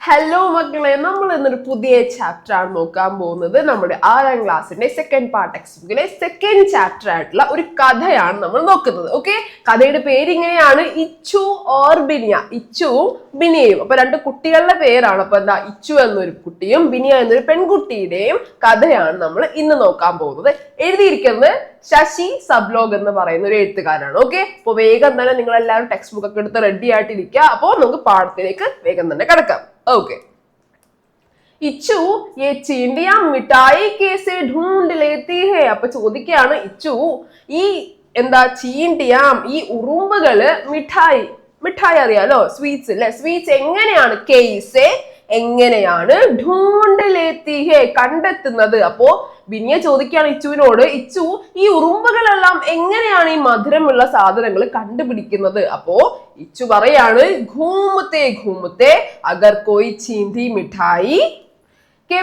Hello മക്കളെ നമ്മൾ ഇന്നൊരു പുതിയ ചാപ്റ്റർ ആണ് നോക്കാൻ പോകുന്നത്. നമ്മുടെ ആറാം ക്ലാസ്സിന്റെ സെക്കൻഡ് പാർട്ട് ടെക്സ്റ്റ് ബുക്കിലെ സെക്കൻഡ് ചാപ്റ്റർ ആയിട്ടുള്ള ഒരു കഥയാണ് നമ്മൾ നോക്കുന്നത്. ഓക്കെ കഥയുടെ പേര് ഇങ്ങനെയാണ് ഇച്ചു ഓർ ബിനിയ. ഇച്ചുവും ബിനിയയും. അപ്പൊ രണ്ട് കുട്ടികളുടെ പേരാണ്. അപ്പൊ എന്താ ഇച്ചു എന്നൊരു കുട്ടിയും ബിനിയ എന്നൊരു പെൺകുട്ടിയുടെയും കഥയാണ് നമ്മൾ ഇന്ന് നോക്കാൻ പോകുന്നത്. എഴുതിയിരിക്കുന്നത് ശശി സബ്ലോഗ് എന്ന് പറയുന്ന ഒരു എഴുത്തുകാരാണ് ഓക്കെ അപ്പൊ വേഗം തന്നെ നിങ്ങൾ എല്ലാവരും ടെക്സ്റ്റ് ബുക്ക് ഒക്കെ എടുത്ത് റെഡി ആയിട്ടിരിക്കുക. അപ്പോൾ നമുക്ക് പാഠത്തിലേക്ക് വേഗം തന്നെ കിടക്കാം. ओके ഇച്ചു ഈ ചീണ്ടിയ മിഠായി കേസ് ഢൂണ്ട് ലേത്തി ഹേ അപ്പൊ ചോദിക്കുകയാണ് ഇച്ചു ഈ എന്താ ചീണ്ടിയാം ഈ ഉറുമ്പുകൾ മിഠായി മിഠായി അറിയാലോ? സ്വീറ്റ്സ് അല്ലെ സ്വീറ്റ്സ് എങ്ങനെയാണ് കേസ് എങ്ങനെയാണ് കണ്ടെത്തുന്നത്? അപ്പോ ബിനിയ ചോദിക്കുകയാണ് ഇച്ചുവിനോട് ഇച്ചു ഈ ഉറുമ്പുകളെല്ലാം എങ്ങനെയാണ് ഈ മധുരമുള്ള സാധനങ്ങൾ കണ്ടുപിടിക്കുന്നത്? അപ്പോ ഇച്ചു പറയാണ് ഘൂമത്തെ ഘൂമത്തെ അഗർ കോയി ചീന്തി മിഠായി കെ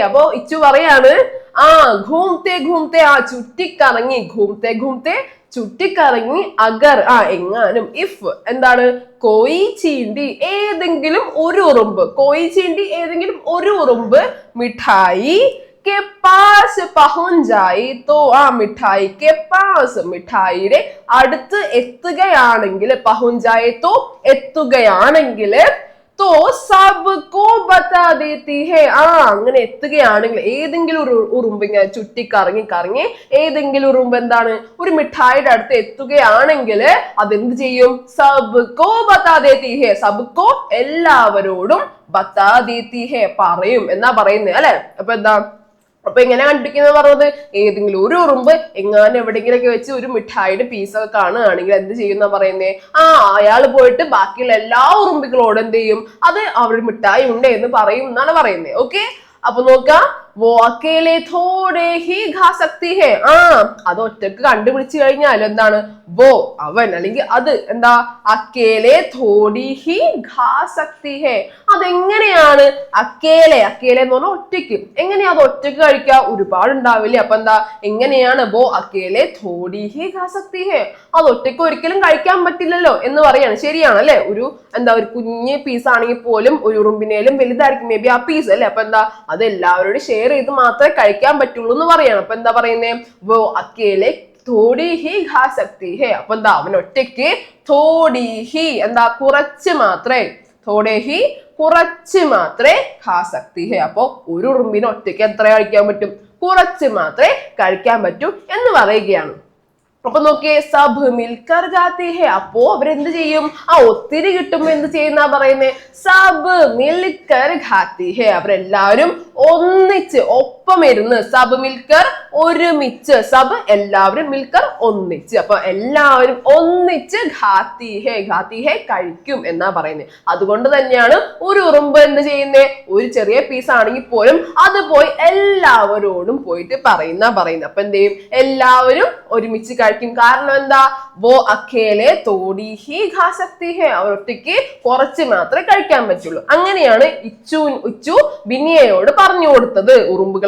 അപ്പോ ഇച്ചു പറയാണ് ആ ഘൂമത്തെ ഘൂമത്തെ ആ ചുറ്റിക്കറങ്ങി ഘൂമത്തെ ഘൂമത്തെ ചുറ്റിക്കറങ്ങി അഗർ ആ എങ്ങാനും ഇഫ് എന്താണ് കോയി ചീണ്ടി ഏതെങ്കിലും ഒരു ഉറുമ്പ് കോയി ചീണ്ടി ഏതെങ്കിലും ഒരു ഉറുമ്പ് മിഠായി के पास पहुंच जाए तो ആ മിഠായി के पास മിഠായിയുടെ അടുത്ത് എത്തുകയാണെങ്കിൽ പഹുഞ്ചായെ തോ എത്തുകയാണെങ്കിൽ തോ സബ്കോ ബത്താ ദേത്തി ഹേ. ആ അങ്ങനെ എത്തുകയാണെങ്കിൽ ഏതെങ്കിലും ഒരു ഉറുമ്പ് ഇങ്ങനെ ചുറ്റി കറങ്ങി കറങ്ങി ഏതെങ്കിലും ഉറുമ്പ് എന്താണ്? ഒരു മിഠായിയുടെ അടുത്ത് എത്തുകയാണെങ്കിൽ അതെന്ത് ചെയ്യും? സബ്കോ ബത്താ ദേത്തി ഹേ. സബ്കോ എല്ലാവരോടും ബത്താ ദേത്തി ഹേ പറയും. എന്നാ പറയുന്നത് അല്ലെ? അപ്പൊ എന്താ? അപ്പൊ എങ്ങനെ കണ്ടിരിക്കുന്നത് പറഞ്ഞത് ഏതെങ്കിലും ഒരു ഉറുമ്പ് എങ്ങാനും എവിടെയെങ്കിലൊക്കെ വെച്ച് ഒരു മിഠായിയുടെ പീസൊക്കെ കാണുകയാണെങ്കിൽ എന്ത് ചെയ്യുന്ന പറയുന്നേ? ആ അയാൾ പോയിട്ട് ബാക്കിയുള്ള എല്ലാ ഉറുമ്പുകളോടും എന്ത് ചെയ്യും? അത് അവർ മിഠായി ഉണ്ട് എന്ന് പറയും എന്നാണ് പറയുന്നത് ഓക്കെ അപ്പൊ നോക്കാം. വോ അക്കേലെ തോടെ ഹി ഖാ സക്തി ഹേ. ആ അത് ഒറ്റയ്ക്ക് കണ്ടുപിടിച്ചു കഴിഞ്ഞാൽ എന്താണ്? വോ അവൻ അല്ലെങ്കിൽ അത് എന്താ? അക്കേലെ തോടി ഹി ഖാ സക്തി ഹേ. അതെങ്ങനെയാണ്? അക്കേലെ അക്കേലെ എന്ന് പറഞ്ഞാൽ ഒറ്റയ്ക്ക്. എങ്ങനെയാ അത് ഒറ്റയ്ക്ക് കഴിക്കുക ഒരുപാട് ഉണ്ടാവില്ലേ അപ്പൊ എന്താ? എങ്ങനെയാണ് വോ അക്കേലെ തോടി ഹി ഖാ സക്തി ഹേ? അത് ഒറ്റയ്ക്ക് ഒരിക്കലും കഴിക്കാൻ പറ്റില്ലല്ലോ എന്ന് പറയാണ്. ശരിയാണ് അല്ലെ? ഒരു എന്താ ഒരു കുഞ്ഞ് പീസ് ആണെങ്കിൽ പോലും ഒരു ഉറുമ്പിനേലും വലുതായിരിക്കും. മേ ബി ആ പീസ് അല്ലെ? അപ്പൊ എന്താ? അത് എല്ലാവരോടും ഷെയർ ചെയ്ത് മാത്രമേ കഴിക്കാൻ പറ്റുള്ളൂ എന്ന് പറയണം. അപ്പൊ എന്താ പറയുന്നേ? വോ അക്കേലെ തോടി ഹി ഖാ സക്തി ഹേ. അപ്പൊ എന്താ? അവൻ ഒറ്റയ്ക്ക് തോടി ഹി. എന്താ? കുറച്ച് മാത്രമേ തോടെ ഹി കുറച്ച് മാത്രമേ ഖാ സക്തി ഹേ. അപ്പൊ ഒരു ഉറുമ്പിന് ഒറ്റയ്ക്ക് എത്ര കഴിക്കാൻ പറ്റും? കുറച്ച് മാത്രമേ കഴിക്കാൻ പറ്റൂ എന്ന് പറയുകയാണ്. അപ്പൊ നോക്കിയേ സബ് മിൽക്കർ ഗാത്തി ഹേ അപ്പോ അവരെന്ത് ചെയ്യും? ആ ഒത്തിരി കിട്ടുമ്പോ എന്ത് ചെയ്യുന്ന പറയുന്നേ? സബ് മിൽക്കർ ഖാത്തി ഹേ അവരെല്ലാവരും ഒന്നിച്ച് ഒപ്പം ഇരുന്ന് സബ് മിൽക്കർ ഒരുമിച്ച് സബ് എല്ലാവരും മിൽക്കർ ഒന്നിച്ച്. അപ്പൊ എല്ലാവരും ഒന്നിച്ച് ഘാത്തി ഹേ ഘാത്തി ഹേ കഴിക്കും എന്നാ പറയുന്നത് അതുകൊണ്ട് തന്നെയാണ് ഒരു ഉറുമ്പ് എന്ത് ചെയ്യുന്നേ? ഒരു ചെറിയ പീസ് ആണെങ്കിൽ പോലും അത് പോയി എല്ലാവരോടും പോയിട്ട് പറയുന്ന പറയുന്നത് അപ്പൊ എന്ത് ചെയ്യും? എല്ലാവരും ഒരുമിച്ച് കഴിക്കും. കാരണം എന്താ? വോ അഖേലെ തോടി ഹി ഘാശക്തി ഹേ. അവരൊറ്റയ്ക്ക് കുറച്ച് മാത്രമേ കഴിക്കാൻ പറ്റുള്ളൂ. അങ്ങനെയാണ് ഇച്ചു ഇച്ചു ബിനിയയോട് പറഞ്ഞു കൊടുത്തത്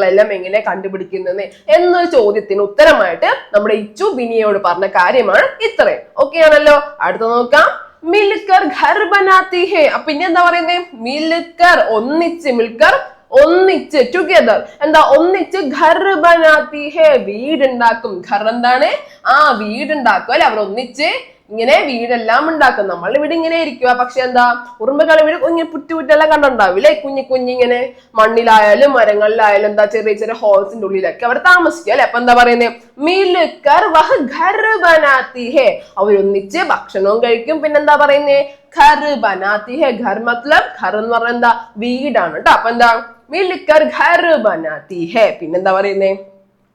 ഉറുമ്പുകളെല്ലാം എങ്ങനെ കണ്ടുപിടിക്കുന്നത് എന്നൊരു ചോദ്യത്തിന് ഉത്തരമായിട്ട് നമ്മുടെ ഇച്ചു ബിനിയോട് പറഞ്ഞ കാര്യമാണ് ഇത്രയും. ഓക്കെ ആണല്ലോ? അടുത്ത നോക്കാം. മിൽക്കർ ഘർ ബനാത്തി ഹേ അപ്പൊ ഇനി എന്താ പറയുന്നത് മിൽക്കർ ഒന്നിച്ച് മിൽക്കർ ഒന്നിച്ച് ടുഗദർ എന്താ? ഒന്നിച്ച് ഘർ ബനാത്തി ഹേ വീടുണ്ടാക്കും. ഘർ എന്താണ്? ആ വീടുണ്ടാക്കും. അല്ലെ? അവർ ഒന്നിച്ച് ഇങ്ങനെ വീടെല്ലാം ഉണ്ടാക്കും. നമ്മൾ ഇവിടെ ഇങ്ങനെ ഇരിക്കുക പക്ഷെ എന്താ ഉറുമ്പുകൾ വീട് ഇങ്ങനെ പുറ്റു പുറ്റെല്ലാം കണ്ടുണ്ടാവില്ലേ? കുഞ്ഞു ഇങ്ങനെ മണ്ണിലായാലും മരങ്ങളിലായാലും എന്താ ചെറിയ ചെറിയ ഹോൾസിന്റെ ഉള്ളിലൊക്കെ അവർ താമസിക്കുക അല്ലെ? അപ്പൊ എന്താ പറയുന്നത് അവരൊന്നിച്ച് ഭക്ഷണവും കഴിക്കും. പിന്നെന്താ പറയുന്നേ? ഘർ ബനാത്തി ഹെ ഘർ മത്ലബ് ഖർ എന്ന് പറഞ്ഞ എന്താ? വീടാണ് കേട്ടോ അപ്പൊ എന്താ? മിൽക്കർ ഘർ ബനാത്തി ഹെ പിന്നെന്താ പറയുന്നേ?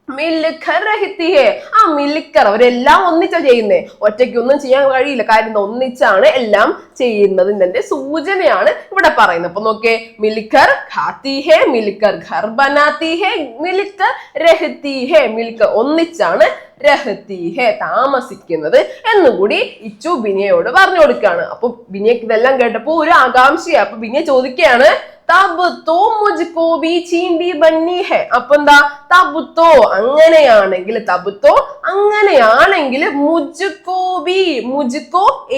മിൽക്കർ രഹിത്തിയെ ആ മിൽക്കർ അവരെല്ലാം ഒന്നിച്ചാ ചെയ്യുന്നേ. ഒറ്റയ്ക്ക് ഒന്നും ചെയ്യാൻ കഴിയില്ല. കാര്യം ഒന്നിച്ചാണ് എല്ലാം ചെയ്യുന്നതിന്റെ സൂചനയാണ് ഇവിടെ പറയുന്നത്. അപ്പൊ നോക്കേ മിൽക്കർ ഖാത്തിഹെ മിൽക്കർ ഖർബനാത്തിഹെ മിൽക്കർ രഹത്തിഹെ മിൽക്കർ ഒന്നിച്ചാണ് രഹത്തി ഹേ താമസിക്കുന്നത് എന്നുകൂടി ഇച്ചു ബിനിയയോട് പറഞ്ഞു കൊടുക്കുകയാണ് അപ്പൊ ബിനിയക്ക് ഇതെല്ലാം കേട്ടപ്പോ ഒരു ആകാംക്ഷയാ. അപ്പൊ ബിനിയ ചോദിക്കുകയാണ് തബ് തോ മുജ്കോ ബി അങ്ങനെയാണെങ്കിൽ തബുത്തോ അങ്ങനെയാണെങ്കിൽ ബി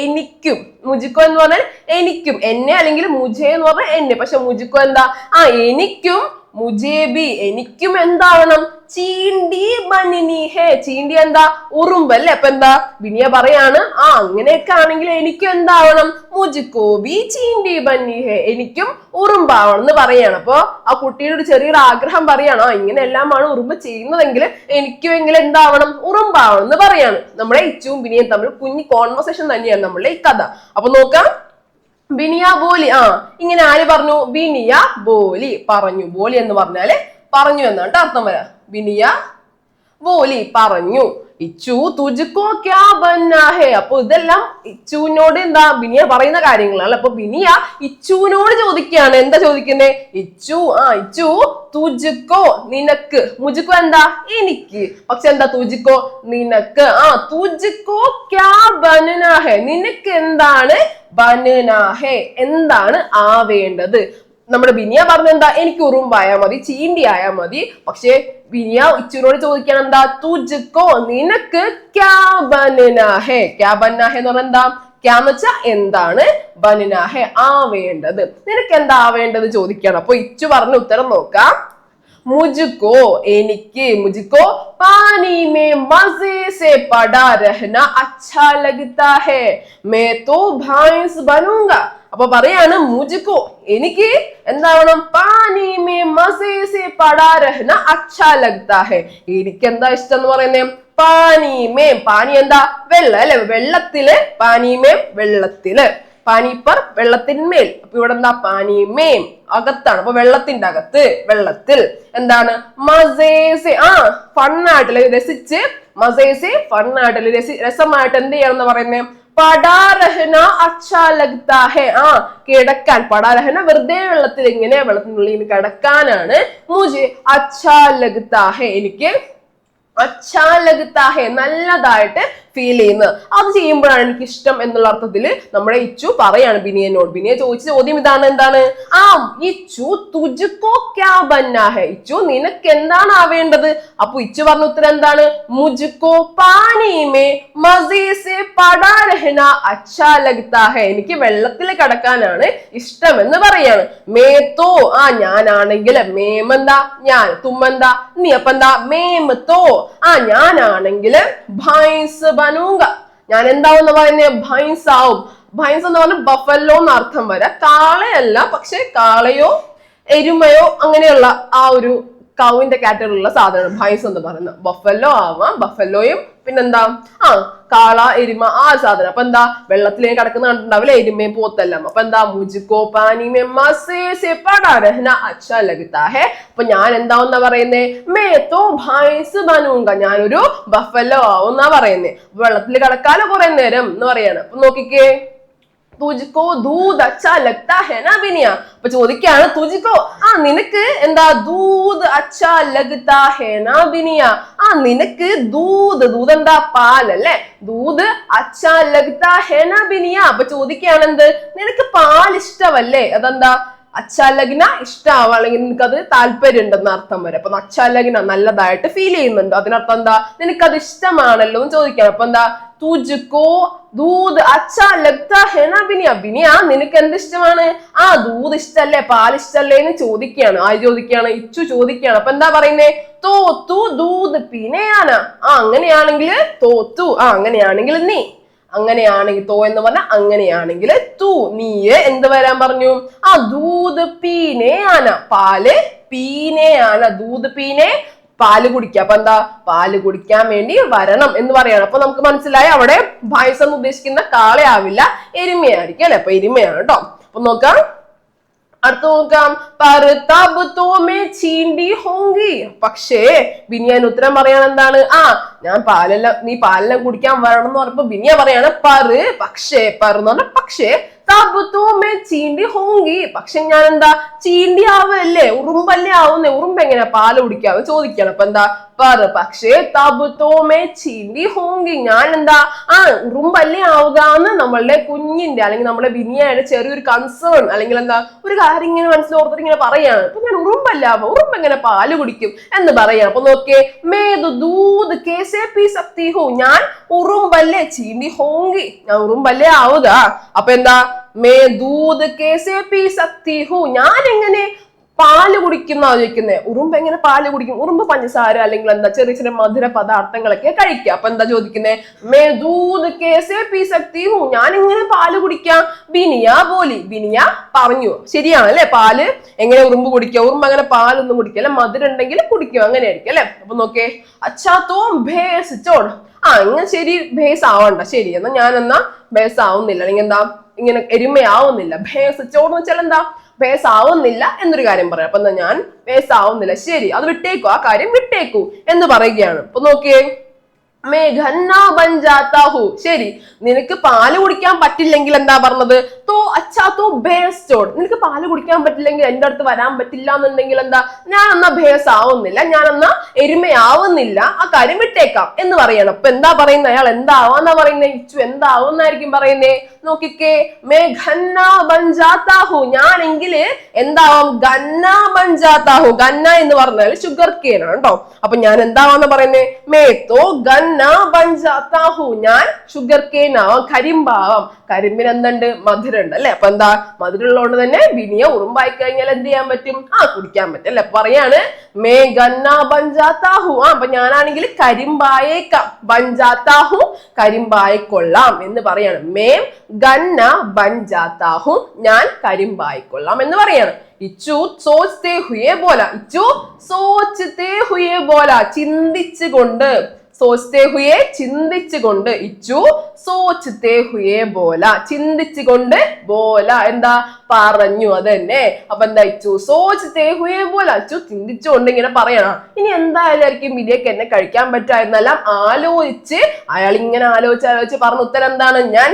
എനിക്കും. മുജുക്കോ എന്ന് പറഞ്ഞാൽ എനിക്കും എന്നെ അല്ലെങ്കിൽ മുജെ എന്ന് പറഞ്ഞാൽ എന്നെ. പക്ഷെ മുജുക്കോ എന്താ? ആ എനിക്കും മുജേബി എനിക്കും എന്താവണം? ചീണ്ടി ബനിനി ഹേ ചീണ്ടി എന്താ? ഉറുമ്പ് അല്ലേ? അപ്പൊ എന്താ? വിനിയ പറയാണ് ആ അങ്ങനെയൊക്കെ ആണെങ്കിൽ എനിക്കും എന്താവണം? മുജിക്കോബി ചീണ്ടി ബന്നി ഹേ എനിക്കും ഉറുമ്പാവണം എന്ന് പറയാണ്. അപ്പൊ ആ കുട്ടിയുടെ ഒരു ചെറിയൊരു ആഗ്രഹം പറയാണ് ആ ഇങ്ങനെ എല്ലാമാണ് ഉറുമ്പ് ചെയ്യുന്നതെങ്കിൽ എനിക്കും എങ്കിലും എന്താവണം? ഉറുമ്പാവണം എന്ന് പറയാണ്. നമ്മളെ ഇച്ചും വിനിയും തമ്മിൽ കുഞ്ഞു കോൺവെർസേഷൻ തന്നെയാണ് നമ്മളുടെ ഈ കഥ. അപ്പൊ നോക്കാം. ബിനിയ ബോലി ആ ഇങ്ങനെ ആര് പറഞ്ഞു? ബിനിയ ബോലി പറഞ്ഞു. ബോലി എന്ന് പറഞ്ഞാൽ പറഞ്ഞു എന്നാണ് അർത്ഥം വരാ. ബിനിയ ബോലി പറഞ്ഞു. ഇച്ചു തുജുക്കോ ക്യാ ബന്നാഹേ? അപ്പൊ ഇതെല്ലാം ഇച്ചുവിനോട് എന്താ ബിനിയ പറയുന്ന കാര്യങ്ങളാണ് അപ്പൊ ബിനിയ ഇച്ചുവിനോട് ചോദിക്കുകയാണ്. എന്താ ചോദിക്കുന്നേ? ഇച്ചു ആ ഇച്ചു തുജുക്കോ നിനക്ക്. മുജുക്കോ എന്താ? എനിക്ക്. പക്ഷെ എന്താ തുജുക്കോ? നിനക്ക്. ആ തുജുക്കോ ക്യാ ബനുനാഹേ? നിനക്ക് എന്താണ് ബനാ ഹേ എന്താണ് ആവേണ്ടത്? നമ്മുടെ ബിനിയ പറഞ്ഞെന്താ എനിക്ക് ഉറുമ്പായാ മതി ചീണ്ടി ആയാൽ മതി. പക്ഷെ ബിനിയ ഇച്ചുനോട് ചോദിക്കാൻ എന്താ? തുജുക്കോ നിനക്ക് ക്യാബനാഹേ ക്യാബനാഹേ എന്ന് പറഞ്ഞാൽ എന്താ? എന്താണ്? വെച്ചാൽ എന്താണ് ആ വേണ്ടത്. നിനക്ക് എന്താ ആവേണ്ടത് ചോദിക്കണം അപ്പൊ ഇച്ചു പറഞ്ഞ ഉത്തരം നോക്കാം. മുജുക്കോ എനിക്ക് മുജുക്കോ പാനി മേ മസേ സെ പടാ രഹന അച്ഛാ ലഗ്താ ഹേ. മേ തോ ഭൈൻസ് ബനൂംഗാ. അപ്പൊ പറയാണ് മുജുക്കോ എനിക്ക് എന്താവണം? പാനിമേ മസേ സെ പടാ അച്ഛാ എനിക്ക് എന്താ ഇഷ്ടം എന്ന് പറയുന്നേ? പാനീമേ. പാനി എന്താ? വെള്ളം അല്ലെ? വെള്ളത്തിൽ പാനീമേ വെള്ളത്തിൽ. പാനിപ്പർ വെള്ളത്തിന്മേൽ. അപ്പൊ ഇവിടെ എന്താ പാനിമേം. അകത്താണ്. അപ്പൊ വെള്ളത്തിന്റെ അകത്ത് വെള്ളത്തിൽ. എന്താണ്? മസേസെ. ആ ഫണ്ണായിട്ടില്ല രസിച്ച് മസേസെ രസി രസമായിട്ട് എന്ത് ചെയ്യണം എന്ന് പറയുന്നത് പടാരഹന അച്ഛാ ലഗ്താ ആ കിടക്കാൻ. പടാരഹന വെറുതെ വെള്ളത്തിൽ ഇങ്ങനെ വെള്ളത്തിനുള്ളിൽ കിടക്കാനാണ് മുജെ. അച്ഛാ ലഗ്താ എനിക്ക് അച്ഛാ ലഗ്താ നല്ലതായിട്ട് ഫീൽ ചെയ്യുന്നത്. അത് ചെയ്യുമ്പോഴാണ് എനിക്ക് ഇഷ്ടം എന്നുള്ള അർത്ഥത്തിൽ നമ്മുടെ ഇച്ചു പറയാണ് ബിനിയനോട്. ബിനിയ ചോദിച്ച ചോദ്യം ഇതാണ് എന്താണ്? ആ ഇച്ചു തുജുക്കോ ക്യാ ബന്നാഹെ? ഇച്ചു നിനക്ക് എന്താണ് ആവേണ്ടത്? അപ്പൊ ഇച്ചു പറഞ്ഞ ഉത്തരം എന്താണ്? മുജുക്കോ പാനീമേ മസീസെ പടാ രഹന അച്ഛാ ലഗ്താഹെ. എനിക്ക് വെള്ളത്തിൽ കടക്കാനാണ് ഇഷ്ടം എന്ന് പറയാണ് മേത്തോ ആ ഞാനാണെങ്കിൽ മേമെന്താ ഞാൻ തുമ്മെന്താ നീ അപ്പന്താ മേമത്തോ ആ ഞാനാണെങ്കിൽ ഭൈൻസ് ബനൂങ്ക ഞാൻ എന്താവെന്ന് പറയുന്നത് ആവും. ഭൈൻസ് എന്ന് പറഞ്ഞാൽ ബഫല്ലോ എന്ന് അർത്ഥം വരാം. കാളയല്ല പക്ഷെ കാളയോ എരുമയോ അങ്ങനെയുള്ള ആ ഒരു കൗവിന്റെ കാറ്റഗറിയിലുള്ള സാധനമാണ്. ഭൈസ് എന്ന് പറയുന്നത്. ബഫല്ലോ ആവാം ബഫല്ലോയും പിന്നെന്താ? ആ കാള എരുമ ആ സാധനം. അപ്പൊ എന്താ? വെള്ളത്തിലേ കിടക്കുന്ന കണ്ടിട്ടുണ്ടാവില്ല? എരുമയും പോത്തെല്ലാം. അപ്പൊ എന്താ? മുജിക്കോ പാനി അച്ഛാ അപ്പൊ ഞാൻ എന്താവുന്ന പറയുന്നേ? മേ തോ ഭൈൻസ് ബനൂങ്ക. ഞാനൊരു ബഫല്ലോ ആവുന്നാ പറയുന്നേ. വെള്ളത്തിൽ കിടക്കാലോ കുറെ നേരം എന്ന് പറയാണ്. അപ്പൊ നോക്കിക്കേ. തുജിക്കോ ദൂത് അച്ഛാ ലഗ്താ ഹെന ബിനിയ അപ്പൊ ചോദിക്കാണ് തുജിക്കോ ആ നിനക്ക് എന്താ ദൂത് അച്ഛാ ലഗ്താ ഹെന ബിനിയ ആ നിനക്ക് ദൂത് ദൂത് എന്താ പാലല്ലേ ദൂത് അച്ഛാ ലഗ്താ ഹെന ബിനിയ അപ്പൊ ചോദിക്കാണ് എന്ത് നിനക്ക് പാൽ ഇഷ്ടമല്ലേ അതെന്താ അച്ചാലഗ്ന ഇഷ്ടാവുക അല്ലെങ്കിൽ നിനക്കത് താല്പര്യം ഉണ്ടെന്ന് അർത്ഥം വരും. അപ്പൊ അച്ചാലഗ്ന നല്ലതായിട്ട് ഫീൽ ചെയ്യുന്നുണ്ട്. അതിനർത്ഥം എന്താ? നിനക്കത് ഇഷ്ടമാണല്ലോ എന്ന് ചോദിക്കാം അപ്പൊ എന്താ? തുജുക്കോ ദൂത് അച്ഛാ ലഗ്താ ഹെന ബിനിയ. ബിനിയ നിനക്ക് എന്ത് ഇഷ്ടമാണ് ആ ദൂത് ഇഷ്ടല്ലേ പാൽ ഇഷ്ടല്ലേ എന്ന് ചോദിക്കുകയാണ്. ആര് ചോദിക്കുകയാണ്? ഇച്ചു ചോദിക്കുകയാണ്. അപ്പൊ എന്താ പറയുന്നേ? തോത്തു ദൂത് പിന്നെയാന ആ അങ്ങനെയാണെങ്കിൽ തോത്തു. ആ അങ്ങനെയാണെങ്കിൽ നീ. അങ്ങനെയാണെങ്കിൽ തോ എന്ന് പറഞ്ഞാൽ അങ്ങനെയാണെങ്കിൽ തു. നീയെ എന്ത് വരാൻ പറഞ്ഞു? ആ ദൂത് പീനെ ആന പാൽ പീനെ ആന ദൂത് പീനെ പാൽ കുടിക്കുക. അപ്പൊ എന്താ? പാൽ കുടിക്കാൻ വേണ്ടി വരണം എന്ന് പറയാണ്. അപ്പൊ നമുക്ക് മനസ്സിലായി അവിടെ പായസം എന്ന് ഉദ്ദേശിക്കുന്ന കാളയാവില്ല എരുമയായിരിക്കും അല്ലെ? അപ്പൊ എരുമയാണ് കേട്ടോ അപ്പൊ നോക്കാം. അടുത്ത നോക്കാം. പർ തബ് തോ മേ ചീണ്ടി ഹോങ്കി. പക്ഷേ ബിനിയാൻ ഉത്തരം പറയാൻ എന്താണ്? ആ ഞാൻ പാലെല്ലാം നീ പാലെല്ലാം കുടിക്കാൻ വരണം എന്ന് പറഞ്ഞപ്പോ ബിനിയ പറയാണ് പറ്. പക്ഷേ പറഞ്ഞ പക്ഷേ തബ് തോ മേ ചീണ്ടി ഹോങ്കി. പക്ഷെ ഞാൻ എന്താ ചീണ്ടി ആവല്ലേ? ഉറുമ്പല്ലേ ആവുന്നേ? ഉറുമ്പ് എങ്ങനെ പാൽ കുടിക്കാവ് ചോദിക്കണം അപ്പൊ എന്താ? പറ. പക്ഷേ തബ് ചീണ്ടി ഹോങ്കി. ഞാൻ എന്താ ആ ഉറുമ്പല്ലേ ആവുക എന്ന് നമ്മളുടെ കുഞ്ഞിന്റെ അല്ലെങ്കിൽ നമ്മുടെ ബിനിയയുടെ ചെറിയൊരു കൺസേൺ അല്ലെങ്കിൽ എന്താ? ഒരു കാര്യം ഇങ്ങനെ മനസ്സിലോർത്തിട്ട് ഇങ്ങനെ പറയാണ്. അപ്പൊ ഞാൻ ഉറുമ്പല്ല ആവുക. ഉറുമ്പ് എങ്ങനെ പാൽ കുടിക്കും എന്ന് പറയാം അപ്പൊ നോക്കേ മേതു ദൂത് കേസേ പി സക്തി ഹോ ഞാൻ ഉറുമ്പല്ലേ ചീന്തി ഹോങ്കി. ഞാൻ ഉറുമ്പല്ലേ ആവുക. അപ്പൊ എന്താ? May Doot കേസേ P സക്തി who. ഞാൻ എങ്ങനെ പാൽ കുടിക്കുന്ന ചോദിക്കുന്നത് ഉറുമ്പ് എങ്ങനെ പാൽ കുടിക്കും? ഉറുമ്പ് പഞ്ചസാര അല്ലെങ്കിൽ എന്താ ചെറിയ ചെറിയ മധുര പദാർത്ഥങ്ങളൊക്കെ കഴിക്കുക. അപ്പൊ എന്താ ചോദിക്കുന്നേ? May Doot കേസേ P സക്തി who. ഞാൻ എങ്ങനെ പാൽ കുടിക്കാം? ബിനിയ പോലി ബിനിയ പറഞ്ഞു. ശരിയാണ് അല്ലെ? പാൽ എങ്ങനെ ഉറുമ്പ് കുടിക്കുക? ഉറുമ്പ് അങ്ങനെ പാലൊന്നും കുടിക്കുക. അല്ലെ മധുരം ഉണ്ടെങ്കിൽ കുടിക്കും അങ്ങനെ ആയിരിക്കും അല്ലെ? അപ്പൊ നോക്കേ. അച്ഛാ തോം ഭേസ്. ചോട്. ആ ഇങ്ങനെ ശരി ഭേസ് ആവണ്ട ശരി. എന്നാ ഞാൻ എന്നാ ഭേസ് ആവുന്നില്ല അല്ലെങ്കിൽ എന്താ? ഇങ്ങനെ എരുമയാവുന്നില്ല. ഭേസ് ചോടെന്ന് വെച്ചാൽ എന്താ? ഭേസ് ആവുന്നില്ല എന്നൊരു കാര്യം പറയാം. അപ്പൊ ഞാൻ? ഭേസ് ആവുന്നില്ല ശരി അത് വിട്ടേക്കു. ആ കാര്യം വിട്ടേക്കു എന്ന് പറയുകയാണ്. അപ്പൊ നോക്കിയേ. ശരി നിനക്ക് പാൽ കുടിക്കാൻ പറ്റില്ലെങ്കിൽ എന്താ പറഞ്ഞത്? തോ അച്ഛാ തോ ഭേസ് ചോട് നിനക്ക് പാൽ കുടിക്കാൻ പറ്റില്ലെങ്കിൽ എന്റെ അടുത്ത് വരാൻ പറ്റില്ല എന്നുണ്ടെങ്കിൽ എന്താ? ഞാൻ എന്നാ ഭേസ് ആവുന്നില്ല ഞാൻ എന്നാ എരുമയാവുന്നില്ല. ആ കാര്യം വിട്ടേക്കാം എന്ന് പറയണം. അപ്പൊ എന്താ പറയുന്നത് അയാൾ എന്താവാന്നാ പറയുന്നേ? ഇച്ചു എന്താവുന്നായിരിക്കും പറയുന്നേ? നോക്കിക്കേ മേ ഖന്ന ബഞ്ചാത്താഹു ഞാനെങ്കിൽ എന്താവാം? ഖന്ന ബൻ ജാത്താ ഹൂ. ഗന്ന എന്ന് പറഞ്ഞാൽ ഷുഗർ കെയിൻ ആണ് കേട്ടോ അപ്പൊ ഞാൻ എന്താവാന്ന് പറയുന്നേ? മേ തോ ഖന്ന ബൻ ജാത്താ ഹൂ. ഞാൻ ഷുഗർ കെയിൻ ആവാം കരിമ്പാവാം. കരിമ്പിന് എന്തുണ്ട് മധുരം ഉണ്ട് അല്ലെ? അപ്പൊ എന്താ? മധുരം ഉള്ളതുകൊണ്ട് തന്നെ വിനിയ ഉറുമ്പായി കഴിഞ്ഞാൽ എന്ത് ചെയ്യാൻ പറ്റും? ആ കുടിക്കാൻ പറ്റും അല്ലെ? പറയാണ് മേ ഖന്ന ബഞ്ചാത്താഹു ആ അപ്പൊ ഞാനാണെങ്കിൽ കരിമ്പായേക്കാം. ബഞ്ചാത്താഹു കരിമ്പായിക്കൊള്ളാം എന്ന് പറയാണ്. മേ ഗന്ന ബഞ്ചാത്താഹു ഞാൻ കരിമ്പായിക്കൊള്ളാം എന്ന് പറയാണ്. ഇച്ചു സോച്ചത്തെ ഹുയേ പോല ഇച്ചു സോച്ചത്തെ ഹുയേ പോല ചിന്തിച്ചുകൊണ്ട്. ഹുയെ ചിന്തിച്ചുകൊണ്ട്. ഇച്ചു സോച്ചത്തെ ഹുയെ ചിന്തിച്ചു ചിന്തിച്ചുകൊണ്ട് പോല എന്താ? പറഞ്ഞു അതന്നെ. തന്നെ അപ്പൊ എന്താ ഇച്ചു? സോച്ചത്തെ ഹുയേ പോല ഇച്ചു ചിന്തിച്ചുകൊണ്ട് ഇങ്ങനെ പറയണം. ഇനി എന്തായാലും ഇതിലേക്ക് എന്നെ കഴിക്കാൻ പറ്റാ എന്നെല്ലാം ആലോചിച്ച് അയാൾ ഇങ്ങനെ ആലോചിച്ച് ആലോചിച്ച് പറഞ്ഞ ഉത്തരം എന്താണ്? ഞാൻ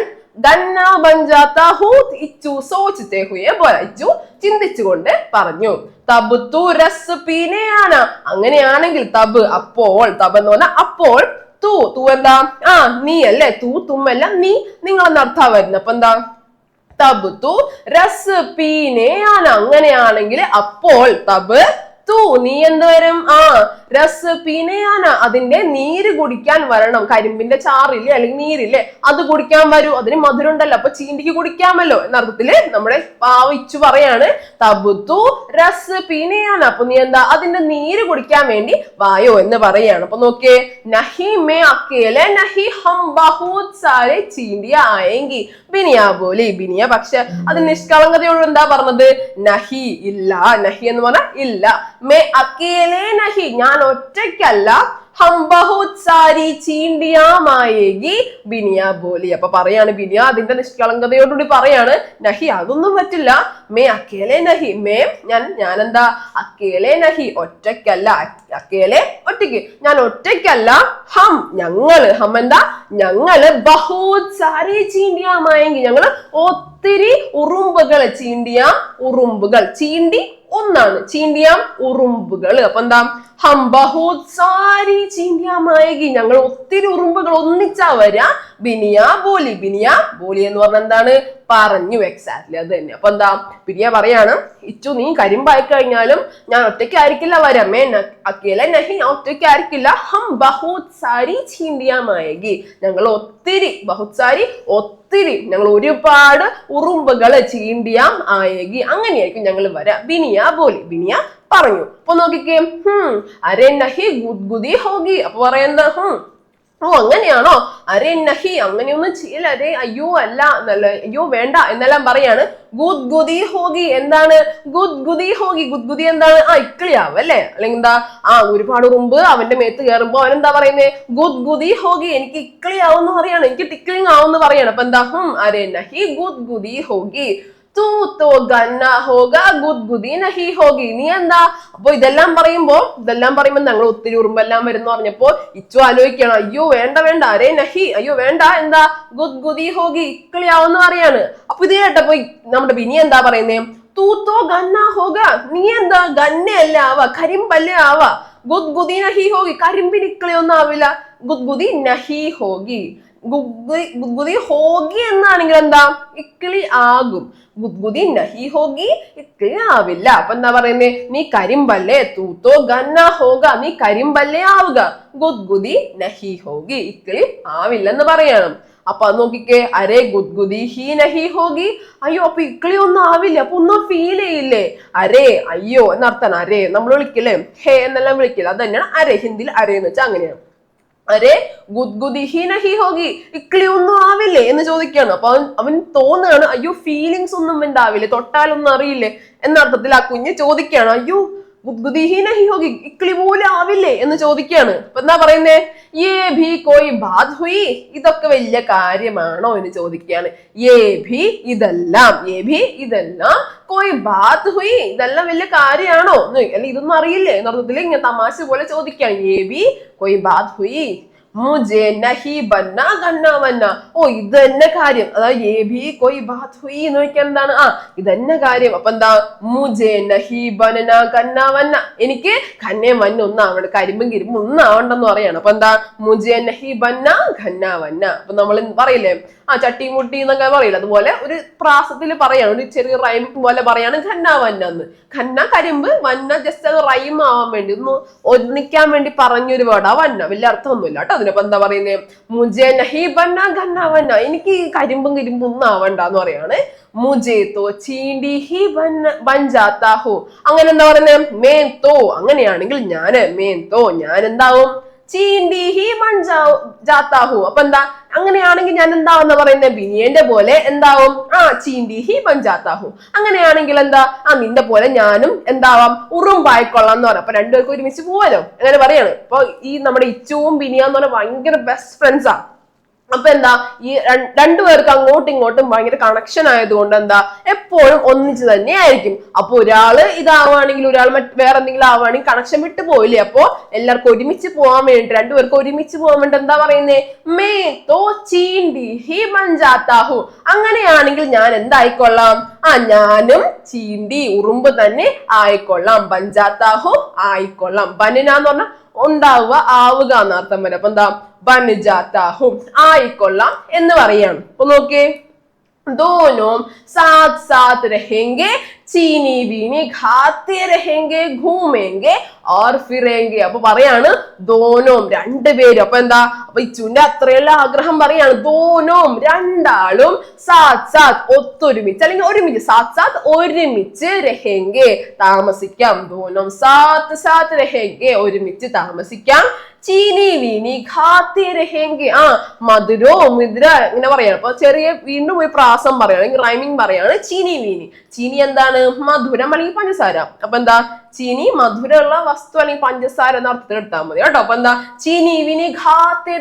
ചിന്തിച്ചുകൊണ്ട് പറഞ്ഞു. തബുത്തു രസ് പീനയാണ്. അങ്ങനെയാണെങ്കിൽ തബ് അപ്പോൾ തബ് എന്ന് പറഞ്ഞാൽ അപ്പോൾ തൂ. തൂ എന്താ? ആ നീ അല്ലേ? തൂ തുമ്മല്ല നീ. നിങ്ങളെന്ന് അർത്ഥം വരുന്നത് അപ്പൊ എന്താ? തബ് തു രസ് പീനയാണ്. അങ്ങനെയാണെങ്കിൽ അപ്പോൾ തബ് തു നീ എന്ത് വരും ആ രസ് പിനയാന അതിന്റെ നീര് കുടിക്കാൻ വരണം. കരിമ്പിന്റെ ചാറില്ലേ? അല്ലെങ്കിൽ നീരില്ലേ? അത് കുടിക്കാൻ വരൂ. അതിന് മധുരം ഉണ്ടല്ലോ അപ്പൊ ചീണ്ടിക്ക് കുടിക്കാമല്ലോ. എന്ന നമ്മുടെ പാവിച്ചു പറയാണ് തബുത്തു രസ് പീനയാണ് അപ്പൊ നീ എന്താ? അതിന്റെ നീര് കുടിക്കാൻ വേണ്ടി വായോ എന്ന് പറയാണ്. അപ്പൊ നോക്കിയേ നഹി മേ അക്കേലെ നഹി ഹം ബഹൂത് സാരെ ചീണ്ടിയ ആയെങ്കി. ബിനിയ പോലെ ബിനിയ പക്ഷെ അത് നിഷ്കളങ്കതയോട് എന്താ പറഞ്ഞത്? നഹി ഇല്ല നഹി എന്ന് പറഞ്ഞാൽ ഇല്ല. മേ അക്കേലെ നഹി. ഞാൻ ഒറ്റയ്ക്കല്ല. ഹം ബഹുത് സാരി ചീണ്ടിയാമായേകി ബിനിയ ബോലി. അപ്പൊ പറയാണ് ബിനിയ അതിന്റെ നിഷ്കളങ്കതയോടുകൂടി പറയാണ് നഹി അതൊന്നും പറ്റില്ല. മേ അക്കേലെ നഹി. മേ ഞാൻ ഞാൻ എന്താ അക്കേലെ നഹി ഒറ്റയ്ക്കല്ല. അക്കേലെ ഒറ്റയ്ക്ക്. ഞാൻ ഒറ്റയ്ക്കല്ല. ഹം ഞങ്ങൾ. ഹം എന്താ? ഞങ്ങൾ ബഹൂത് സാരി ചീണ്ടിയാമായെങ്കിൽ ഞങ്ങൾ ഒത്തിരി ഉറുമ്പുകൾ ചീണ്ടിയ ഉറുമ്പുകൾ. ചീണ്ടി ഒന്നാണ് ചീന്തിയാം ഉറുമ്പുകൾ. അപ്പൊ എന്താ? ഹം ബഹൂത് സാരി ചീന്തിയാമായകി ഞങ്ങൾ ഒത്തിരി ഉറുമ്പുകൾ ഒന്നിച്ചാ വരാ. ബിനിയ ബോലി ബിനിയ ബോലി എന്ന് പറഞ്ഞ എന്താണ്? പറഞ്ഞു എക്സാക്ട്ലി അത് തന്നെ. അപ്പൊ എന്താ? ബിനിയ പറയാണ് ഇച്ചു നീ കരിമ്പായി കഴിഞ്ഞാലും ഞാൻ ഒറ്റയ്ക്കായിരിക്കില്ല വരമേ അക്കേല നഹി ഞാൻ ഒറ്റയ്ക്കായിരിക്കില്ല. ഹം ബഹുത് സാരി ചീണ്ടിയാമായകി ഞങ്ങൾ ഒത്തിരി ബഹുത് സാരി ഒത്തിരി ഞങ്ങൾ ഒരുപാട് ഉറുമ്പുകൾ ചീണ്ടിയാം ആയേകി അങ്ങനെയായിരിക്കും ഞങ്ങൾ വരാ. ബിനിയ ബോലി ബിനിയ പറഞ്ഞു. അപ്പൊ നോക്കിക്കേ ഹും അരേ നഹി ഗുദ്ഗുദി ഹോഗി. അപ്പൊ പറയുന്ന ഹും ഓ അങ്ങനെയാണോ? അരെ നഹി അങ്ങനെയൊന്നും ചെയ്യില്ല അരെ അയ്യോ അല്ല എന്നല്ല അയ്യോ വേണ്ട എന്നെല്ലാം പറയാണ്. ഗുദ് ഗുദി ഹോഗി എന്താണ്? ഗുദ് ഗുദി ഹോഗി ഗുദ് ഗുദി എന്താണ്? ആ ഇക്കിളിയാവും അല്ലേ? അല്ലെങ്കിൽ എന്താ ആ ഒരുപാട് ഉറുമ്പ് അവന്റെ മേത്ത് കയറുമ്പോ അവൻ എന്താ പറയുന്നത് ഗുദ് ഗുദി ഹോഗി എനിക്ക് ഇക്കിളിയാവും എന്ന് പറയാണ്. എനിക്ക് ടിക്ലിംഗ് ആവും എന്ന് പറയാണ്. അപ്പൊ എന്താ ഹും അരെ നഹി ഗുദ് ഗുദി ഹോഗി. തൂ തോ ഗന്ന ഹോഗ ഗുദ് ഗുദി നഹി ഹോഗി. നീ എന്താ? അപ്പൊ ഇതെല്ലാം പറയുമ്പോ ഇതെല്ലാം പറയുമ്പോ ഞങ്ങൾ ഒത്തിരി ഉറുമ്പെല്ലാം വരുന്നു പറഞ്ഞപ്പോ ഇച്ചു ആലോചിക്കണം അയ്യോ വേണ്ട വേണ്ട. അരേ നഹി. അയ്യോ വേണ്ട. എന്താ? ഗുദ് ഗുദി ഹോഗി ഇക്കിളിയാവെന്ന് പറയാണ് അപ്പൊ ഇത് കേട്ടപ്പോ നമ്മുടെ ബിനി എന്താ പറയുന്നേ? തൂത്തോ ഗന്ന ഹോഗ. നീ എന്താ? ഗന്നയല്ല ആവാ. കരിമ്പല്ലേ ആവാ. ഗുദ്ഗുദി നഹി ഹോഗി. കരിമ്പിന് ഇക്കളിയൊന്നും ആവില്ല. ആവില്ല ഗുദ്ഗുദി നഹി ഹോഗി. ഗുദ്ഗുദി ഹോഗി എന്നാണെങ്കിൽ എന്താ? ഇക്കിളി ആകും. ഗുദ്ഗുദി നഹി ഹോഗി ഇക്കിളി ആവില്ല. അപ്പൊ എന്താ പറയുന്നേ? നീ കരിമ്പല്ലേ തൂത്തോ ഗന്ന ഹോഗ നീ കരിമ്പല്ലേ ആവുക. ഗുദ്ഗുദി നഹി ഹോഗി ഇക്കിളി ആവില്ലെന്ന് പറയണം. അപ്പൊ അത് നോക്കിക്കേ അരേ ഗുദ്ഗുദി ഹി നഹി ഹോഗി. അയ്യോ അപ്പൊ ഇക്കിളി ഒന്നും ആവില്ല അപ്പൊ ഒന്നും ഫീൽ ചെയ്യില്ലേ? അരേ അയ്യോ എന്നർത്ഥം അരേ. നമ്മൾ വിളിക്കില്ലേ? ഹേ എന്നെല്ലാം വിളിക്കില്ല? അത് തന്നെയാണ് അരേ ഹിന്ദിയിൽ അരേ എന്ന് വെച്ചാൽ അങ്ങനെയാണ്. അരെ ഗുദ്ഗുദിഹീന ഹി ഹോഗി ഇക്ലി ഒന്നും ആവില്ലേ എന്ന് ചോദിക്കുകയാണ്. അപ്പൊ അവൻ അവൻ തോന്നുകയാണ് അയ്യോ ഫീലിങ്സ് ഒന്നും ഉണ്ടാവില്ലേ? തൊട്ടാലൊന്നും അറിയില്ലേ? എന്ന അർത്ഥത്തിൽ ആ കുഞ്ഞ് ചോദിക്കുകയാണ് അയ്യോ ഗുദ്ഗുദി ഹി ഹോഗി ഇക്കിളി പോലും എന്ന് ചോദിക്കുകയാണ് അപ്പൊ എന്താ പറയുന്നേ? യേ ഭി കോയി ബാത് ഹുയി ഇതൊക്കെ വലിയ കാര്യമാണോ? എന്ന് ചോദിക്കുകയാണ്. യേ ഭി ഇതെല്ലാം യേ ഭി ഇതെല്ലാം കോയി ബാത് ഹുയി ഇതെല്ലാം വലിയ കാര്യമാണോ? എന്ന് അല്ല ഇതൊന്നും അറിയില്ലേ? എന്നർത്ഥത്തിൽ ഇങ്ങനെ തമാശ പോലെ ചോദിക്കുകയാണ്. യേ ബി കോയി ബാത് ഹുയി മുജെ നഹി ബന്ന ഗന്ന ഓ ഇത് തന്നെ കാര്യം. അതായത് ഏ ഭി കോയി ബാത് ഹുയി എന്ന് എന്താണ്? ആ ഇത് തന്നെ കാര്യം. അപ്പൊ എന്താ? മുജെ നഹി ബനന ഗന്ന എനിക്ക് കന്നെ വന്ന ഒന്നും ആവണം കരിമ്പും കിരുമ്പും ഒന്നും ആവണ്ടെന്ന് പറയാണ്. അപ്പൊ എന്താ? മുജെ നഹി ബന്ന ഖന്ന വന്ന. അപ്പൊ നമ്മൾ പറയില്ലേ? ആ ചട്ടി മുട്ടി എന്നൊക്കെ പറയില്ല? അതുപോലെ ഒരു പ്രാസത്തിൽ പറയാണ്. ഒരു ചെറിയ റൈം പോലെ പറയാണ് ഖന്ന വന്ന എന്ന്. ഖന്ന കരിമ്പ് വന്ന ജസ്റ്റ് അത് റൈം ആവാൻ വേണ്ടി ഒന്ന് ഒന്നിക്കാൻ വേണ്ടി പറഞ്ഞൊരു വേർഡാ വന്ന. വലിയ അർത്ഥമൊന്നുമില്ല കേട്ടോ അതിനപ്പോ എന്താ പറയുന്നത് മുജേ നഹി ബന്ന ഖന്ന വന്ന. എനിക്ക് കരിമ്പും കരിമ്പും ഒന്നും ആവണ്ട എന്ന് പറയാണ്. മുജെ തോ ചീണ്ടി ഹി വന്ന ബൻ ജാത്താ ഹോ അങ്ങനെ എന്താ പറയുന്നത് തോ. അങ്ങനെയാണെങ്കിൽ ഞാൻ മേൻ തോ. ഞാൻ എന്താവും ചീണ്ടി ഹി അപ്പൊ എന്താ? അങ്ങനെയാണെങ്കിൽ ഞാൻ എന്താവെന്ന് പറയുന്നത് ബിനിയന്റെ പോലെ എന്താവും? ആ ചീന്തി ഹി പഞ്ചാത്താഹു അങ്ങനെയാണെങ്കിൽ എന്താ? ആ നിന്റെ പോലെ ഞാനും എന്താവാം? ഉറുമ്പായിക്കൊള്ളാം എന്ന് പറയാം. അപ്പൊ രണ്ടുപേർക്കും ഒരുമിച്ച് പോവാലോ? അങ്ങനെ പറയാണ്. അപ്പൊ ഈ നമ്മുടെ ഇച്ചുവും ബിനിയാന്ന് പറഞ്ഞാൽ ഭയങ്കര ബെസ്റ്റ് ഫ്രണ്ട്സാ അപ്പൊ എന്താ ഈ രണ്ടുപേർക്ക് അങ്ങോട്ടും ഇങ്ങോട്ടും ഭയങ്കര കണക്ഷൻ ആയതുകൊണ്ട് എന്താ എപ്പോഴും ഒന്നിച്ച് തന്നെ ആയിരിക്കും. അപ്പൊ ഒരാൾ ഇതാവുകയാണെങ്കിൽ ഒരാൾ വേറെ എന്തെങ്കിലും ആവുകയാണെങ്കിൽ കണക്ഷൻ വിട്ടു പോയില്ലേ? അപ്പോ എല്ലാവർക്കും ഒരുമിച്ച് പോകാൻ വേണ്ടി രണ്ടുപേർക്ക് ഒരുമിച്ച് പോകാൻ വേണ്ടി എന്താ പറയുന്നേ? മേ തോ ചീണ്ടി ഹി മഞ്ചാത്താഹു. അങ്ങനെയാണെങ്കിൽ ഞാൻ എന്തായിക്കൊള്ളാം? ആ ഞാനും ചീണ്ടി ഉറുമ്പ് തന്നെ ആയിക്കൊള്ളാം. പഞ്ചാത്താഹു ആയിക്കൊള്ളാം. ബനിന എന്ന് പറഞ്ഞാൽ ഉണ്ടാവുക ആവുക എന്നർത്ഥം വരും അപ്പൊ എന്താ ബനുജാത്താഹും ആയിക്കൊള്ളാം എന്ന് പറയാണ് അപ്പൊ നോക്കിയേ दोनों साथ साथ रहेंगे ചീനി വീനി ഖാത്തെ രഹെങ്കെ ഘൂമെങ്കെ ഓർ ഫിറേങ്കെ അപ്പൊ പറയാണ് ദോനോം രണ്ടുപേരും. അപ്പൊ എന്താ? അപ്പൊ ഇച്ചുവിന്റെ അത്രയുള്ള ആഗ്രഹം പറയാണ് ദോനോം രണ്ടാളും സാത് സാത് ഒത്തൊരുമിച്ച് അല്ലെങ്കിൽ ഒരുമിച്ച് സാത് സാത് ഒരുമിച്ച് രഹെങ്കെ താമസിക്കാം. ദോനോം സാത്ത് സാത്ത് രഹെങ്കെ ഒരുമിച്ച് താമസിക്കാം. ചീനി വീനി ഖാത്തി രഹെങ്കെ ആ മധുരോ മുദ്ര ഇങ്ങനെ പറയാണ്. അപ്പൊ ചെറിയ വീണ്ടും ഒരു പ്രാസം പറയാണ് റൈമിങ് പറയാണ് ചീനി വീനി ചീനി എന്താണ്? മധുരം അല്ലെങ്കിൽ പഞ്ചസാര. അപ്പൊ എന്താ? ചീനി മധുരമുള്ള വസ്തു അല്ലെങ്കിൽ പഞ്ചസാര എന്ന അർത്ഥത്തിൽ എടുത്താൽ മതി. കേട്ടോ. അപ്പൊ എന്താ? ചീനി വിനി ഖാത്തെ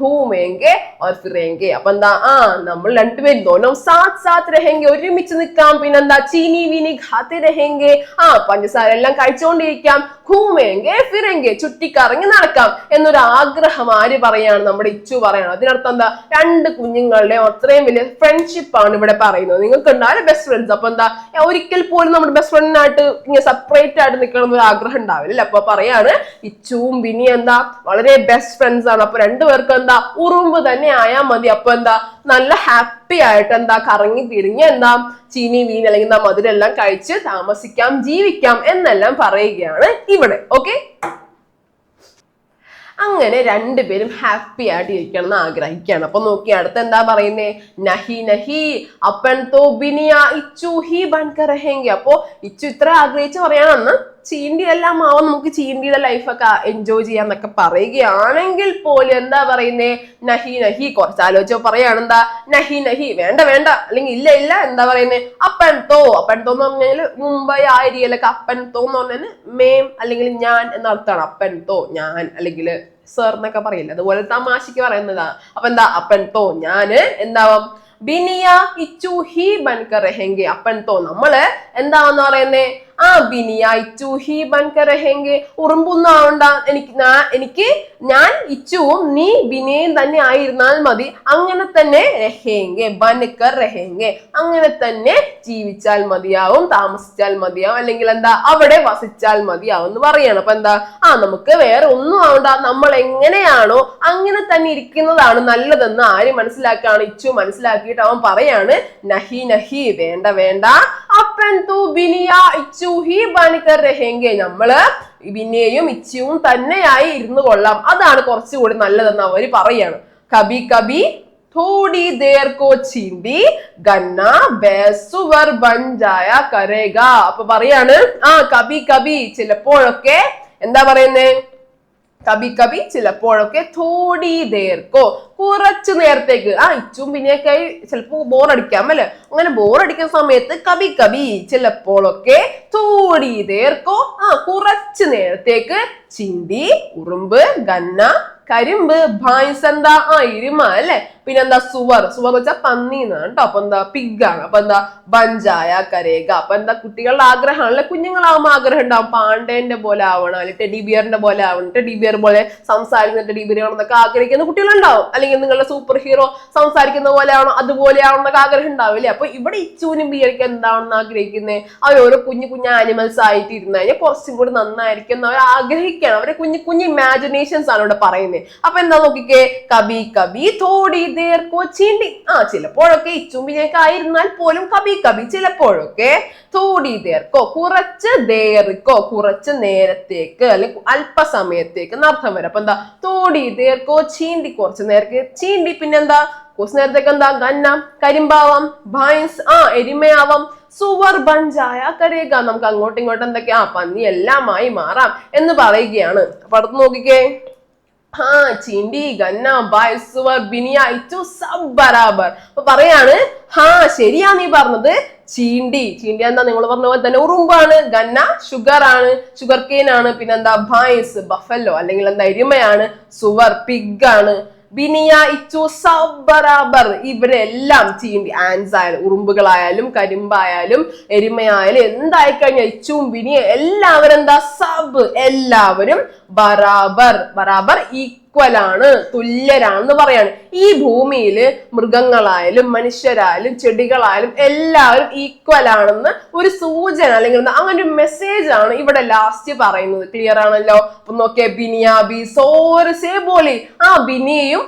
ഹൂമേങ്കെ ഓർ അപ്പൊ എന്താ? ആ നമ്മൾ രണ്ടുപേരും തോന്നും സാത്ത് സാത്ത് രഹെങ്കെ ഒരുമിച്ച് നിൽക്കാം. പിന്നെന്താ ചീനി വിനി ഖാത്തെ രഹെങ്കെ ആ പഞ്ചസാര എല്ലാം കഴിച്ചുകൊണ്ടിരിക്കാം ഹൂമേങ്കെ ഫിറെങ്കെ ചുറ്റിക്കറങ്ങി നടക്കാം എന്നൊരു ആഗ്രഹം ആര് പറയാണ്? നമ്മുടെ ഇച്ചു പറയാണ്. അതിനർത്ഥം എന്താ? രണ്ട് കുഞ്ഞുങ്ങളുടെ അത്രയും വലിയ ഫ്രണ്ട്ഷിപ്പ് ആണ് ഇവിടെ പറയുന്നത്. നിങ്ങൾക്ക് ഉണ്ടാവും ബെസ്റ്റ് ഫ്രണ്ട്സ് അപ്പൊ എന്താ? ഒരിക്കൽ പോലും നമ്മുടെ ബെസ്റ്റ് ഫ്രണ്ടിനായിട്ട് ഇങ്ങനെ സെപ്പറേറ്റ് ആയിട്ട് നിൽക്കണം എന്നൊരു ആഗ്രഹം ഉണ്ടാവില്ല. അപ്പൊ പറയാണ് ഇച്ചുവും ബിനി എന്താ? വളരെ ബെസ്റ്റ് ഫ്രണ്ട്സ് ആണ്. അപ്പൊ രണ്ടുപേർക്കും എന്താ? ഉറുമ്പ് തന്നെ ആയാൽ മതി. അപ്പൊ എന്താ? നല്ല ഹാപ്പി ആയിട്ട് എന്താ? കറങ്ങി തിരിഞ്ഞ് എന്താ? ചീനി വീൻ അല്ലെങ്കിൽ എന്താ മധുരം എല്ലാം കഴിച്ച് താമസിക്കാം ജീവിക്കാം എന്നെല്ലാം പറയുകയാണ് ഇവിടെ. ഓക്കെ അങ്ങനെ രണ്ടുപേരും ഹാപ്പി ആയിട്ട് ഇരിക്കണം എന്ന് ആഗ്രഹിക്കുകയാണ്. അപ്പൊ നോക്കി അടുത്ത് എന്താ പറയുന്നേ? നഹി നഹി അപ്പൻ തോ ബിനിയ ഇച്ചു ഹി ബൻകർ ഹെങ്കി അപ്പോ ഇച്ചു ഇത്ര ആഗ്രഹിച്ച് ചീണ്ടി ആവാം നമുക്ക് ചീണ്ടിയുടെ ലൈഫൊക്കെ എൻജോയ് ചെയ്യാന്നൊക്കെ പറയുകയാണെങ്കിൽ പോലും എന്താ പറയുന്നേ? നഹി നഹി കുറച്ച് ആലോചിച്ചോ പറയാണ് എന്താ നഹി നഹി വേണ്ട വേണ്ട. അല്ലെങ്കിൽ ഇല്ല ഇല്ല എന്താ പറയുന്നേ? അപ്പൻ തോ. അപ്പൻ തോ എന്ന് പറഞ്ഞാൽ മുംബൈ ആ ഏരിയയിലൊക്കെ അപ്പൻ തോ എന്ന് പറഞ്ഞാൽ മേം അല്ലെങ്കിൽ ഞാൻ എന്ന അർത്ഥമാണ്. അപ്പൻ തോ ഞാൻ അല്ലെങ്കിൽ സർ എന്നൊക്കെ പറയില്ല? അതുപോലെ തമാശക്ക് പറയുന്നതാ. അപ്പൊ എന്താ? അപ്പൻ തോ ഞാൻ എന്താവും? ബിനിയ ഇച്ചു ഹി ബൻകർ ഹെങ്കെ. അപ്പൻ തോ. നമ്മൾ എന്താന്ന് പറയുന്നേ? ആ ബിനിയ ഇച്ചു ഹി ബൻക രഹേങ്കെ ഉറുമ്പൊന്നും ആവണ്ട എനിക്ക് എനിക്ക് ഞാൻ ഇച്ചുവും നീ ബിനയും തന്നെ ആയിരുന്നാൽ മതി. അങ്ങനെ തന്നെ രഹേങ്കെ ബനക്കർ രഹേങ്കെ അങ്ങനെ തന്നെ ജീവിച്ചാൽ മതിയാവും താമസിച്ചാൽ മതിയാവും അല്ലെങ്കിൽ എന്താ അവിടെ വസിച്ചാൽ മതിയാവും എന്ന് പറയണം. അപ്പൊ എന്താ ആ നമുക്ക് വേറെ ഒന്നും ആവണ്ട നമ്മൾ എങ്ങനെയാണോ അങ്ങനെ തന്നെ ഇരിക്കുന്നതാണ് നല്ലതെന്ന് ആര് മനസ്സിലാക്കാണ്? ഇച്ചു മനസ്സിലാക്കിയിട്ട് അവൻ പറയാണ് നഹി നഹി വേണ്ട വേണ്ട ബിനിയ ഇച്ചു ഹി ബനിക്കർ രഹേങ്കെ നമ്മള് ബിനിയയും ഇച്ചുവും തന്നെയായി ഇരുന്നു കൊള്ളാം അതാണ് കുറച്ചുകൂടി നല്ലതെന്ന് അവര് പറയാണ് കബി കബി थोड़ी देर को ചീന്തി ഗന്ന ബേസുവർ ബഞ്ചായ കരേഗ അപ്പൊ പറയാണ് ആ കബി കബി ചിലപ്പോഴൊക്കെ എന്താ പറയുന്നേ കബി കബി ചിലപ്പോഴൊക്കെ തോടി ദേർക്കോ കുറച്ചു നേരത്തേക്ക്. ആ ഇച്ചും പിന്നെയൊക്കെയായി ചിലപ്പോ ബോറടിക്കാം അല്ലെ? അങ്ങനെ ബോറടിക്കുന്ന സമയത്ത് കവി കബി ചിലപ്പോഴൊക്കെ തോടി തേർക്കോ? ആ കുറച്ചു നേരത്തേക്ക് ചിന്തി ഉറുമ്പ് ഗന്ന കരിമ്പ് ഭായ്സ് എന്താ? ആ ഇരുമ അല്ലെ? പിന്നെന്താ സുവർ സുവർ വെച്ചാൽ പന്നി എന്നാണ് കേട്ടോ അപ്പൊ എന്താ? പിഗാണ് അപ്പൊ എന്താ? ബഞ്ചായ കരേക അപ്പൊ എന്താ? കുട്ടികളുടെ ആഗ്രഹമാണ്. അല്ലെ കുഞ്ഞുങ്ങളാവുമ്പോൾ ആഗ്രഹം ഉണ്ടാവും. പാണ്ഡേന്റെ പോലെ ആവണം ടെഡി ബിയറിന്റെ പോലെ ആവണം. ടെഡി ബിയർ പോലെ സംസാരിക്കുന്ന ടെഡി ബിയർ ആവണമെന്നൊക്കെ ആഗ്രഹിക്കുന്ന കുട്ടികളുണ്ടാവും. അല്ലെങ്കിൽ നിങ്ങളുടെ സൂപ്പർ ഹീറോ സംസാരിക്കുന്ന പോലെയാണോ അതുപോലെയാണോ അതുപോലെ എന്നൊക്കെ ആഗ്രഹം ഉണ്ടാവില്ലേ? അപ്പൊ ഇവിടെ ഇച്ചൂനും ബിയർക്ക് എന്താണെന്ന് ആഗ്രഹിക്കുന്നത് അവർ ഓരോ കുഞ്ഞു കുഞ്ഞു ആനിമൽസ് ആയിട്ട് ഇരുന്ന് കഴിഞ്ഞാൽ കുറച്ചും കൂടി നന്നായിരിക്കും എന്ന് അവർ ആഗ്രഹിക്കുകയാണ്. അവരെ കുഞ്ഞു കുഞ്ഞു ഇമാജിനേഷൻസ് ആണ് ഇവിടെ പറയുന്നത് അപ്പൊ എന്താ നോക്കിക്കേ? കബി കബി തോടി ദേർക്കോ ചീണ്ടി ആ ചിലപ്പോഴൊക്കെ ഇച്ചുമ്പിനേക്ക് ആയിരുന്നാൽ പോലും കബി കബി ചിലപ്പോഴൊക്കെ തോടി ദേർക്കോ കുറച്ച് ദേർക്കോ കുറച്ച് നേരത്തേക്ക് അല്ലെങ്കിൽ അല്പസമയത്തേക്ക് എന്നർത്ഥം വരും. അപ്പൊ എന്താ തോടി ദേർക്കോ ചീണ്ടി കുറച്ച് നേരത്തെ ചീണ്ടി പിന്നെന്താ? കുറച്ച് നേരത്തേക്ക് എന്താ? ഗന്ന കരിമ്പാവാം ഭൈൻസ് ആ എരിമയാവാം സുവർ ബഞ്ചായ കരേക നമുക്ക് അങ്ങോട്ടും ഇങ്ങോട്ടും എന്തൊക്കെയാ? പന്നി എല്ലാമായി മാറാം എന്ന് പറയുകയാണ്. അപ്പൊ അടുത്ത് നോക്കിക്കേ. ഹാ ചിണ്ടി ഗന്ന ബായ് സുവർ ബിനിയ ഇച്ചു സബ് ബരാബർ. അപ്പൊ പറയാണ് ഹാ ശരിയാ നീ പറഞ്ഞത്. ചീണ്ടി. ചീണ്ടി എന്താ നിങ്ങൾ പറഞ്ഞ പോലെ തന്നെ ഉറുമ്പാണ് ഗന്ന ഷുഗർ ആണ് ഷുഗർ കെയിൻ ആണ് പിന്നെന്താ ബൈസ് ബഫല്ലോ അല്ലെങ്കിൽ എന്താ എരുമയാണ് സുവർ പിഗ് ആണ്. ബിനിയ ഇച്ചു സബറാബർ ഇവരെല്ലാം ചീണ്ടി ആൻസ് ആയാലും ഉറുമ്പുകളായാലും കരിമ്പായാലും എരുമയായാലും എന്തായി കഴിഞ്ഞാൽ ഇച്ചുവും ബിനിയ എല്ലാവരും എന്താ? സബ്. എല്ലാവരും ബറാബർ. ബറാബർ ഈക്വൽ ആണ് തുല്യരാണെന്ന് പറയാണ്. ഈ ഭൂമിയിൽ മൃഗങ്ങളായാലും മനുഷ്യരായാലും ചെടികളായാലും എല്ലാവരും ഈക്വൽ ആണെന്ന് ഒരു സൂചന അല്ലെങ്കിൽ അങ്ങനെ ഒരു മെസ്സേജ് ആണ് ഇവിടെ ലാസ്റ്റ് പറയുന്നത്. ക്ലിയർ ആണല്ലോ? അപ്പൊ നോക്കിയേ ബിനിയ ബി സോർസേ പോലെ. ആ ബിനിയും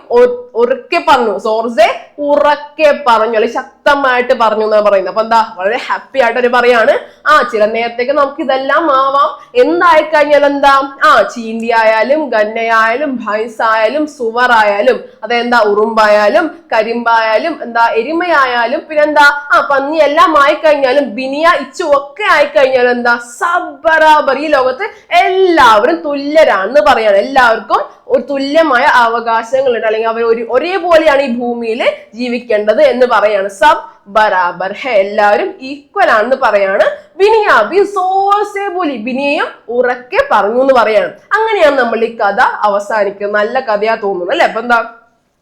ഉറക്കെ പറഞ്ഞു. സോർസെ ഉറക്കെ പറഞ്ഞു. അല്ലെങ്കിൽ ശക്തമായിട്ട് പറഞ്ഞു എന്നാണ് പറയുന്നത്. അപ്പൊ എന്താ വളരെ ഹാപ്പി ആയിട്ട് ഒരു പറയാണ്. ആ ചില നേരത്തേക്ക് നമുക്ക് ഇതെല്ലാം ആവാം. എന്തായി കഴിഞ്ഞാൽ എന്താ? ആ ചീന്തി ആയാലും ഗന്നയായാലും ഭൈസ് ആയാലും സുവർ ആയാലും അതെന്താ ഉറുമ്പായാലും കരിമ്പായാലും എന്താ എരുമയായാലും പിന്നെന്താ? ആ പന്നി എല്ലാം ആയിക്കഴിഞ്ഞാലും ബിനിയ ഇച്ചു ഒക്കെ ആയിക്കഴിഞ്ഞാലും എന്താ? സബറാബർ ഈ ലോകത്ത് എല്ലാവരും തുല്യരാണെന്ന് പറയാണ്. എല്ലാവർക്കും ഒരു തുല്യമായ അവകാശങ്ങളുണ്ട്. അല്ലെങ്കിൽ അവർ ഒരു ഒരേപോലെയാണ് ഈ ഭൂമിയിൽ ജീവിക്കേണ്ടത് എന്ന് പറയാണ്. സബ് ബരാബർ. ഹെ എല്ലാവരും ഈക്വൽ ആണെന്ന് പറയാണ്. ബിനിയ ബി സോസേ പോലി. ബിനിയയും ഉറക്കെ പറഞ്ഞു എന്ന് പറയാണ്. അങ്ങനെയാണ് നമ്മൾ ഈ കഥ അവസാനിക്കുന്നത് നല്ല കഥയാ തോന്നുന്നത് അല്ലെ? അപ്പൊ എന്താ?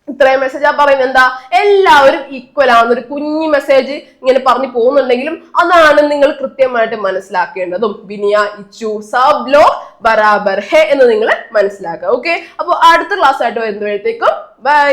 ഇത്രയും മെസ്സേജ് ആ പറയുന്നത് എന്താ? എല്ലാവരും ഈക്വൽ ആണെന്ന് ഒരു കുഞ്ഞു മെസ്സേജ് ഇങ്ങനെ പറഞ്ഞു പോകുന്നുണ്ടെങ്കിലും അതാണ് നിങ്ങൾ കൃത്യമായിട്ട് മനസ്സിലാക്കേണ്ടതും. ബിനിയ ഇച്ചു സബ് ലോ ബറാബർ ഹെ എന്ന് നിങ്ങൾ മനസ്സിലാക്കുക. ഓക്കെ അപ്പോൾ അടുത്ത ക്ലാസ് ആയിട്ട് വരുമ്പോഴത്തേക്കും ബൈ